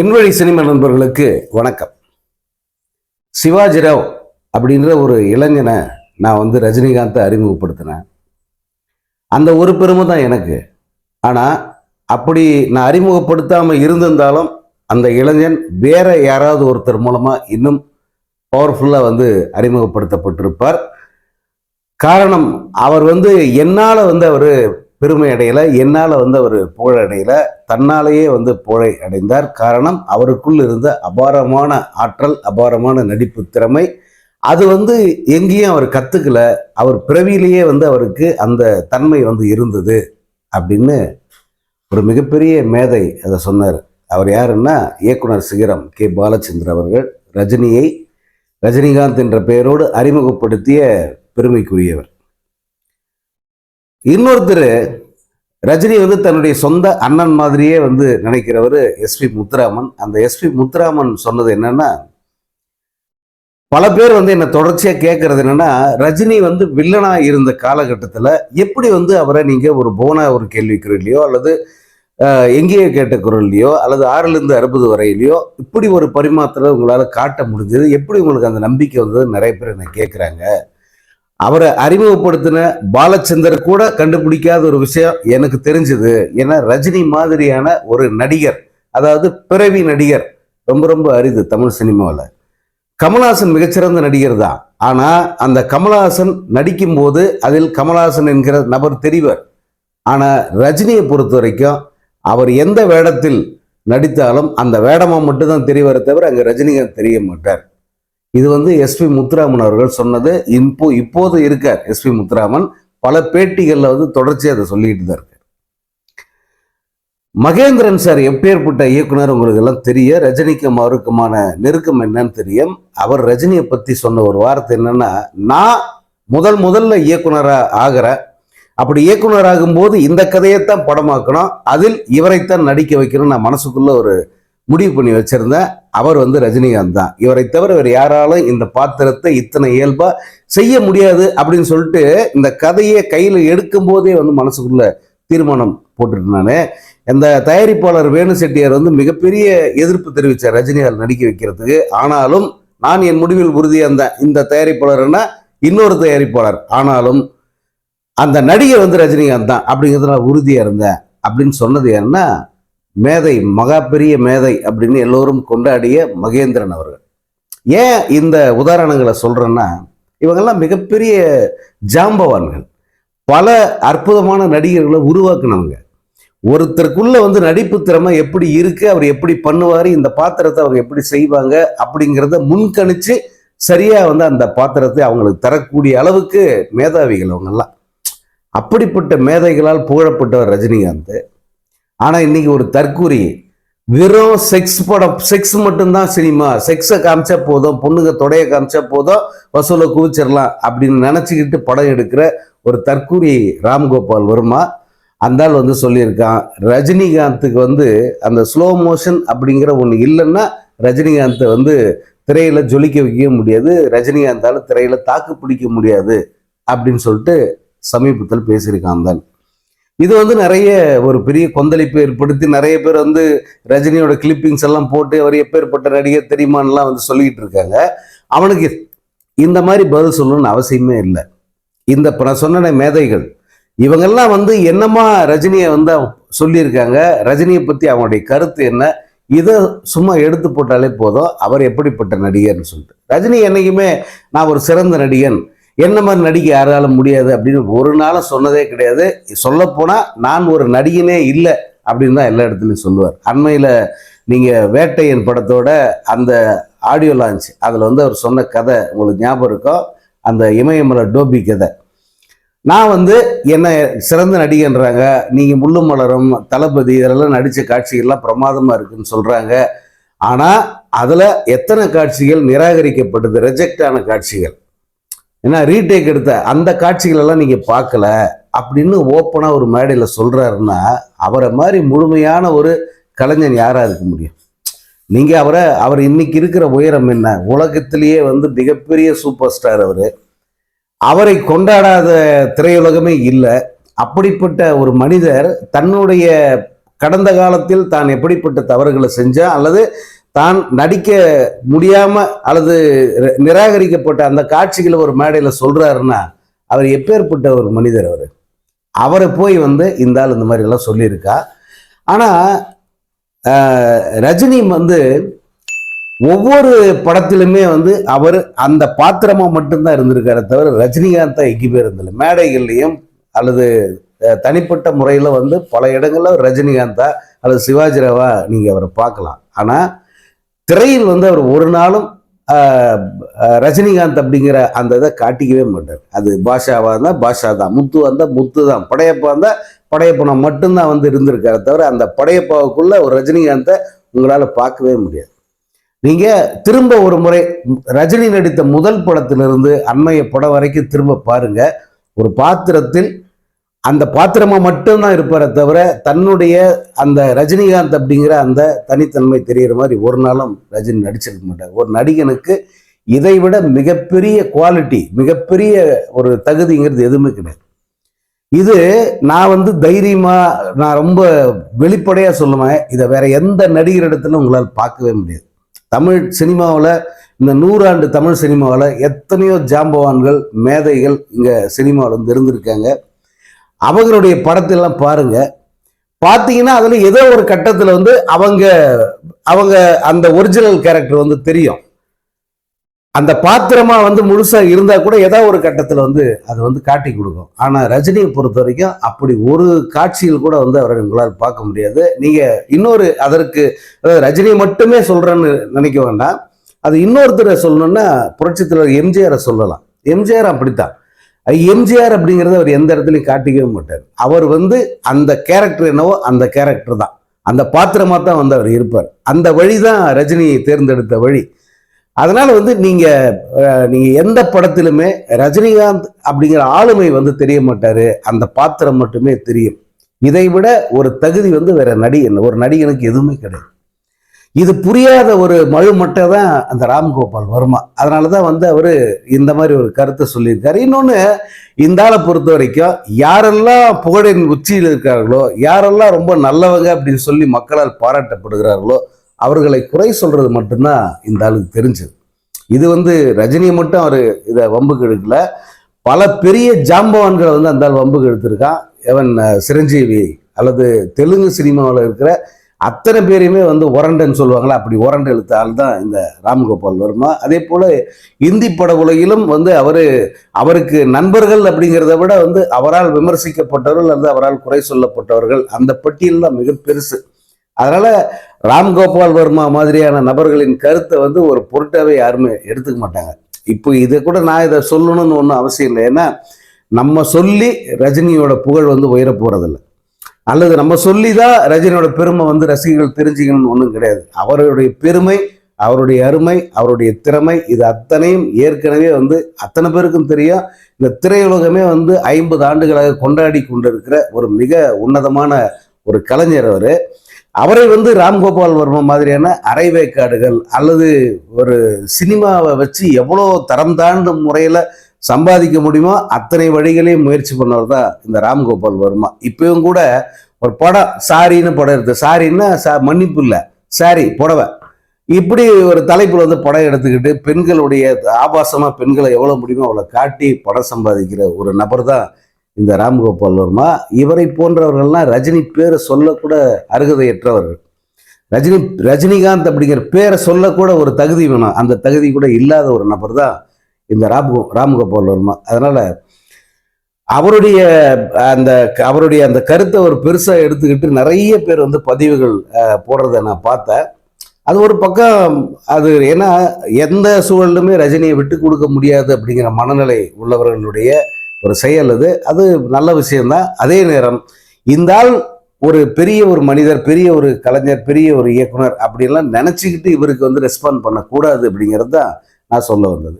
என்வழி cinema நண்பர்களுக்கு வணக்கம். சிவாஜி ராவ் அப்படின்ற ஒரு இளைஞனை நான் வந்து ரஜினிகாந்தை அறிமுகப்படுத்தினேன். அந்த ஒரு பெருமை தான் எனக்கு. ஆனால் அப்படி நான் அறிமுகப்படுத்தாமல் இருந்திருந்தாலும் அந்த இளைஞன் வேற யாராவது ஒருத்தர் மூலமாக இன்னும் பவர்ஃபுல்லாக வந்து அறிமுகப்படுத்தப்பட்டிருப்பார். காரணம் அவர் வந்து என்னால் வந்து அவர் பெருமை அடையலை என்னால் வந்து அவர் புகழ் அடையல. தன்னாலேயே வந்து புகழை அடைந்தார். காரணம் அவருக்குள் இருந்த அபாரமான ஆற்றல் அபாரமான நடிப்பு திறமை. அது வந்து எங்கேயும் அவர் கற்றுக்கல அவர் பிறவியிலேயே வந்து அவருக்கு அந்த தன்மை வந்து இருந்தது அப்படின்னு ஒரு மிகப்பெரிய மேதை அதை சொன்னார். அவர் யாருன்னா இயக்குனர் சிகரம் கே. பாலச்சந்திர அவர்கள் ரஜினியை ரஜினிகாந்த் என்ற பெயரோடு அறிமுகப்படுத்திய பெருமைக்குரியவர். இன்னொருத்தர் ரஜினி வந்து தன்னுடைய சொந்த அண்ணன் மாதிரியே வந்து நினைக்கிறவர் எஸ்பி முத்துராமன். அந்த எஸ்பி முத்துராமன் சொன்னது என்னன்னா பல பேர் வந்து என்னை தொடர்ச்சியாக கேட்கறது என்னன்னா ரஜினி வந்து வில்லனா இருந்த காலகட்டத்தில் எப்படி வந்து அவரை நீங்கள் ஒரு போனா ஒரு கேள்வி குரல்லையோ அல்லது எங்கேயோ கேட்ட குரல்லையோ அல்லது ஆறுலேருந்து அறுபது வரையிலையோ இப்படி ஒரு பரிமாற்றத்தை உங்களால் காட்ட முடிஞ்சது? எப்படி உங்களுக்கு அந்த நம்பிக்கை வந்தது நிறைய பேர் என்னை கேட்குறாங்க அவரை அறிமுகப்படுத்தின பாலச்சந்தர் கூட கண்டுபிடிக்காத ஒரு விஷயம் எனக்கு தெரிஞ்சது. ஏன்னா ரஜினி மாதிரியான ஒரு நடிகர் அதாவது பிறவி நடிகர் ரொம்ப ரொம்ப அரிது தமிழ் சினிமாவில். கமல்ஹாசன் மிகச்சிறந்த நடிகர் தான். ஆனால் அந்த கமல்ஹாசன் நடிக்கும் போது அதில் கமல்ஹாசன் என்கிற நபர் தெரிவர். ஆனால் ரஜினியை பொறுத்த வரைக்கும் அவர் எந்த வேடத்தில் நடித்தாலும் அந்த வேடமாக மட்டும்தான் தெரிவாரே தவிர அங்கே ரஜினிகாந்த் தெரிய மாட்டார். இது வந்து எஸ்பி முத்துராமன் அவர்கள் சொன்னது. இப்போ இப்போது இருக்கார் எஸ்பி முத்துராமன் பல பேட்டிகளில் வந்து தொடர்ச்சியாக அதை சொல்லிட்டு தான் இருக்கார். மகேந்திரன் சார் எப்பேற்பட்ட இயக்குனர் உங்களுக்கு எல்லாம் தெரிய ரஜினிக்கும் அவருக்குமான நெருக்கம் என்னன்னு தெரியும். அவர் ரஜினியை பற்றி சொன்ன ஒரு வார்த்தை என்னன்னா நான் முதல் முதல்ல இயக்குனராக ஆகிறேன் அப்படி இயக்குனர் ஆகும்போது இந்த கதையைத்தான் படமாக்கணும். அதில் இவரைத்தான் நடிக்க வைக்கணும் நான் மனசுக்குள்ள ஒரு முடிவு பண்ணி வச்சிருந்தேன் அவர் வந்து ரஜினிகாந்த் தான். இவரை தவிர வேறு யாராலும் இந்த பாத்திரத்தை இத்தனை இயல்பா செய்ய முடியாது அப்படின்னு சொல்லிட்டு இந்த கதையை கையில் எடுக்கும் போதே வந்து மனசுக்குள்ள தீர்மானம் போட்டுட்டு இந்த தயாரிப்பாளர் வேணு செட்டியார் வந்து மிகப்பெரிய எதிர்ப்பு தெரிவித்தார் ரஜினிகாந்த் நடிக்க வைக்கிறதுக்கு. ஆனாலும் நான் என் முடிவில் உறுதியாக இருந்தேன் இந்த தயாரிப்பாளர்னா இன்னொரு தயாரிப்பாளர். ஆனாலும் அந்த நடிகை வந்து ரஜினிகாந்த் தான் அப்படிங்கிறது நான் உறுதியாக இருந்தேன் அப்படின்னு சொன்னது என்ன? மேதை மகா பெரிய மேதை அப்படின்னு எல்லோரும் கொண்டாடிய மகேந்திரன் அவர்கள். ஏன் இந்த உதாரணங்களை சொல்கிறேன்னா இவங்கெல்லாம் மிகப்பெரிய ஜாம்பவான்கள். பல அற்புதமான நடிகர்களை உருவாக்குனவங்க. ஒருத்தருக்குள்ள வந்து நடிப்பு திறமை எப்படி இருக்கு அவர் எப்படி பண்ணுவார் இந்த பாத்திரத்தை அவங்க எப்படி செய்வாங்க அப்படிங்கிறத முன்கணிச்சு சரியா வந்து அந்த பாத்திரத்தை அவங்களுக்கு தரக்கூடிய அளவுக்கு மேதாவிகள் அவங்கெல்லாம். அப்படிப்பட்ட மேதைகளால் புகழப்பட்டவர் ரஜினிகாந்த். ஆனால் இன்னைக்கு ஒரு தற்கூரி வெறும் செக்ஸ் படம் செக்ஸ் மட்டும்தான் சினிமா. செக்ஸை காமிச்சா போதும் பொண்ணுங்க தொடைய காமிச்சா போதும் வசூலை குவிச்சிடலாம் அப்படின்னு நினச்சிக்கிட்டு படம் எடுக்கிற ஒரு தற்கூரி ராம்கோபால் வர்மா அந்தால் வந்து சொல்லியிருக்கான். ரஜினிகாந்துக்கு வந்து அந்த ஸ்லோ மோஷன் அப்படிங்கிற ஒன்று இல்லைன்னா ரஜினிகாந்தை வந்து திரையில ஜொலிக்க வைக்கவே முடியாது. ரஜினிகாந்தால் திரையில தாக்கு பிடிக்க முடியாது அப்படின்னு சொல்லிட்டு சமீபத்தில் பேசியிருக்கான் அந்த இது வந்து நிறைய ஒரு பெரிய கொந்தளிப்பை ஏற்படுத்தி நிறைய பேர் வந்து ரஜினியோட கிளிப்பிங்ஸ் எல்லாம் போட்டு அவர் எப்பேற்பட்ட நடிகர் தெரியுமான்லாம் வந்து சொல்லிக்கிட்டு இருக்காங்க. அவனுக்கு இந்த மாதிரி பதில் சொல்லணும்னு அவசியமே இல்லை. இந்த இப்ப நான் சொன்ன மேதைகள் இவங்கெல்லாம் வந்து என்னமா ரஜினியை வந்து சொல்லியிருக்காங்க ரஜினியை பற்றி அவங்களுடைய கருத்து என்ன இதை சும்மா எடுத்து போட்டாலே போதும் அவர் எப்படிப்பட்ட நடிகர்னு சொல்லிட்டு. ரஜினி என்னைக்குமே நான் ஒரு சிறந்த நடிகன் என்ன மாதிரி நடிக்க யாராலும் முடியாது அப்படின்னு ஒரு நாளும் சொன்னதே கிடையாது. சொல்லப்போனால் நான் ஒரு நடிகனே இல்லை அப்படின்னு தான் எல்லா இடத்துலையும் சொல்லுவார். அண்மையில் நீங்கள் வேட்டையன் படத்தோட அந்த ஆடியோ லான்ச் அதில் வந்து அவர் சொன்ன கதை உங்களுக்கு ஞாபகம் இருக்கோ? அந்த இமயமலை டோபி கதை. நான் வந்து என்ன சிறந்த நடிகன்றாங்க. நீங்கள் முள்ளும் மலரும் தளபதி இதெல்லாம் நடித்த காட்சிகள்லாம் பிரமாதமாக இருக்குன்னு சொல்கிறாங்க ஆனால் அதில் எத்தனை காட்சிகள் நிராகரிக்கப்பட்டது ரிஜெக்ட் ஆன காட்சிகள்? ஏன்னா ரீடேக் எடுத்த அந்த காட்சிகளெல்லாம் நீங்கள் பார்க்கல அப்படின்னு ஓப்பனாக ஒரு மேடையில் சொல்கிறாருன்னா அவரை மாதிரி முழுமையான ஒரு கலைஞன் யாராக இருக்க முடியும்? நீங்கள் அவரை அவர் இன்னைக்கு இருக்கிற உயரம் என்ன? உலகத்திலேயே வந்து மிகப்பெரிய சூப்பர் ஸ்டார் அவர். அவரை கொண்டாடாத திரையுலகமே இல்லை. அப்படிப்பட்ட ஒரு மனிதர் தன்னுடைய கடந்த காலத்தில் தான் எப்படிப்பட்ட தவறுகளை செஞ்சா அல்லது தான் நடிக்க முடியாம அல்லது நிராகரிக்கப்பட்ட அந்த காட்சிகளை ஒரு மேடையில் சொல்றாருன்னா அவர் எப்பேற்பட்ட ஒரு மனிதர் அவர்? அவரை போய் வந்து இந்த ஆள் இந்த மாதிரி எல்லாம் சொல்லியிருக்கா? ஆனா ரஜினி வந்து ஒவ்வொரு படத்திலுமே வந்து அவர் அந்த பாத்திரமா மட்டும்தான் இருந்திருக்காரு தவிர ரஜினிகாந்தா எங்கேயுமே போயிருந்தது மேடைகள்லையும் அல்லது தனிப்பட்ட முறையில் வந்து பல இடங்களில் ரஜினிகாந்தா அல்லது சிவாஜி ராவா அவரை பார்க்கலாம். ஆனால் திரையில் வந்து அவர் ஒரு நாளும் ரஜினிகாந்த் அப்படிங்கிற அந்த இதை காட்டிக்கவே மாட்டார். அது பாஷாவாக இருந்தால் பாஷா தான். முத்து வந்தால் முத்து தான். படையப்பா இருந்தால் படையப்பனை மட்டும்தான் வந்து இருந்திருக்காரு தவிர அந்த படையப்பாவுக்குள்ள ஒரு ரஜினிகாந்தை உங்களால் பார்க்கவே முடியாது. நீங்கள் திரும்ப ஒரு முறை ரஜினி நடித்த முதல் படத்திலிருந்து அண்மைய படம் வரைக்கும் திரும்ப பாருங்கள் ஒரு பாத்திரத்தில் அந்த பாத்திரமா மட்டும்தான் இருப்பாரே தவிர தன்னுடைய அந்த ரஜினிகாந்த் அப்படிங்கிற அந்த தனித்தன்மை தெரிகிற மாதிரி ஒரு நாளும் ரஜினி நடிச்சிருக்க மாட்டார். ஒரு நடிகனுக்கு இதை விட மிகப்பெரிய குவாலிட்டி மிகப்பெரிய ஒரு தகுதிங்கிறது எதுவுமே கிடையாது. இது நான் வந்து தைரியமா நான் ரொம்ப வெளிப்படையா சொல்லுவேன். இதை வேற எந்த நடிகர் இடத்துல உங்களால் பார்க்கவே முடியாது. தமிழ் சினிமாவில் இந்த நூறாண்டு தமிழ் சினிமாவில் எத்தனையோ ஜாம்பவான்கள் மேதைகள் இங்கே சினிமாவில் வந்து இருந்திருக்காங்க. அவங்களுடைய படத்தெல்லாம் பாருங்க. பார்த்தீங்கன்னா அதில் ஏதோ ஒரு கட்டத்தில் வந்து அவங்க அவங்க அந்த ஒரிஜினல் கேரக்டர் வந்து தெரியும். அந்த பாத்திரமா வந்து முழுசா இருந்தா கூட ஏதோ ஒரு கட்டத்தில் வந்து அது வந்து காட்டி கொடுக்கும். ஆனா ரஜினியை பொறுத்த வரைக்கும் அப்படி ஒரு காட்சியில் கூட வந்து அவரை உங்களால் பார்க்க முடியாது. நீங்க இன்னொரு அதற்கு அதாவது ரஜினியை மட்டுமே சொல்றேன்னு நினைக்க வேண்டாம். அது இன்னொருத்தரை சொல்லணும்னா புரட்சித்தலைவர் எம்ஜிஆரை சொல்லலாம். எம்ஜிஆர் அப்படித்தான். எம்ஜிஆர் அப்படிங்கிறத அவர் எந்த இடத்துலையும் காட்டிக்கவே மாட்டார். அவர் வந்து அந்த கேரக்டர் என்னவோ அந்த கேரக்டர் தான். அந்த பாத்திரமாக தான் வந்து அவர் இருப்பார். அந்த வழி தான் ரஜினியை தேர்ந்தெடுத்த வழி. அதனால் வந்து நீங்கள் நீங்கள் எந்த படத்திலுமே ரஜினிகாந்த் அப்படிங்கிற ஆளுமை வந்து தெரிய மாட்டார். அந்த பாத்திரம் மட்டுமே தெரியும். இதை விட ஒரு தகுதி வந்து வேற நடிகன் ஒரு நடிகனுக்கு எதுவுமே கிடையாது. இது புரியாத ஒரு மழுமட்டை தான் அந்த ராம்கோபால் வர்மா. அதனால தான் வந்து அவர் இந்த மாதிரி ஒரு கருத்தை சொல்லியிருக்காரு. இன்னொன்று இந்த ஆளை பொறுத்த வரைக்கும் யாரெல்லாம் புகழின் உச்சியில் இருக்கார்களோ யாரெல்லாம் ரொம்ப நல்லவங்க அப்படின்னு சொல்லி மக்களால் பாராட்டப்படுகிறார்களோ அவர்களை குறை சொல்கிறது மட்டும்தான் இந்த ஆளுக்கு தெரிஞ்சது. இது வந்து ரஜினியை மட்டும் அவர் இதை வம்புக்கு எடுக்கல. பல பெரிய ஜாம்பவான்களை வந்து அந்த ஆள் வம்புக்கு எடுத்திருக்கான். எவன் சிரஞ்சீவி அல்லது தெலுங்கு சினிமாவில் இருக்கிற அத்தனை பேரையுமே வந்து ஒரண்டன்னு சொல்லுவாங்களா? அப்படி உரண்டு எழுத்தால் தான் இந்த ராம்கோபால் வர்மா. அதே போல் இந்தி பட உலகிலும் வந்து அவர் அவருக்கு நண்பர்கள் அப்படிங்கிறத விட வந்து அவரால் விமர்சிக்கப்பட்டவர்கள் அல்லது அவரால் குறை சொல்லப்பட்டவர்கள் அந்த பட்டியல் தான் மிக பெருசு. அதனால் ராம்கோபால் வர்மா மாதிரியான நபர்களின் கருத்தை வந்து ஒரு பொருட்டாவே யாருமே எடுத்துக்க மாட்டாங்க. இப்போ இதை கூட நான் இதை சொல்லணும்னு ஒன்றும் அவசியம் இல்லை. ஏன்னா நம்ம சொல்லி ரஜினியோட புகழ் வந்து உயர போகிறதில்ல அல்லது நம்ம சொல்லி தான் ரஜினியோட பெருமை வந்து ரசிகர்கள் தெரிஞ்சுக்கணும்னு ஒன்றும் கிடையாது. அவருடைய பெருமை அவருடைய அருமை அவருடைய திறமை இது அத்தனையும் ஏற்கனவே வந்து அத்தனை பேருக்கும் தெரியும். இந்த திரையுலகமே வந்து ஐம்பது ஆண்டுகளாக கொண்டாடி கொண்டிருக்கிற ஒரு மிக உன்னதமான ஒரு கலைஞர் அவர். அவரை வந்து ராம்கோபால் வர்மா மாதிரியான அரைவேக்காடுகள் அல்லது ஒரு சினிமாவை வச்சு எவ்வளோ தரம் தாண்டும் முறையில் சம்பாதிக்க முடியுமோ அத்தனை வழிகளையும் முயற்சி பண்ணவர் தான் இந்த ராம்கோபால் வர்மா. இப்பயும் கூட ஒரு படம் சாரின்னு படம் எடுத்து சாரின்னா சா மன்னிப்பு இல்லை சாரி புடவை. இப்படி ஒரு தலைப்பில் வந்து படம் எடுத்துக்கிட்டு பெண்களுடைய ஆபாசமாக பெண்களை எவ்வளோ முடியுமோ அவ்வளோ காட்டி படம் சம்பாதிக்கிற ஒரு நபர் தான் இந்த ராம்கோபால் வர்மா. இவரை போன்றவர்கள்லாம் ரஜினி பேரை சொல்லக்கூட அருகதையற்றவர்கள். ரஜினி ரஜினிகாந்த் அப்படிங்கிற பேரை சொல்லக்கூட ஒரு தகுதி வேணும். அந்த தகுதி கூட இல்லாத ஒரு நபர் தான் இந்த ராம் ராம்கோபால் வர்மா. அதனால் அவருடைய அந்த அவருடைய அந்த கருத்தை ஒரு பெருசாக எடுத்துக்கிட்டு நிறைய பேர் வந்து பதிவுகள் போடுறத நான் பார்த்தேன். அது ஒரு பக்கம் அது ஏன்னா எந்த சூழலுமே ரஜினியை விட்டு கொடுக்க முடியாது அப்படிங்கிற மனநிலை உள்ளவர்களுடைய ஒரு செயல் அது. அது நல்ல விஷயம்தான். அதே நேரம் இந்த ஆள் ஒரு பெரிய ஒரு மனிதர் பெரிய ஒரு கலைஞர் பெரிய ஒரு இயக்குனர் அப்படின்லாம் நினச்சிக்கிட்டு இவருக்கு வந்து ரெஸ்பாண்ட் பண்ணக்கூடாது அப்படிங்கிறது தான் நான் சொல்ல வந்தது.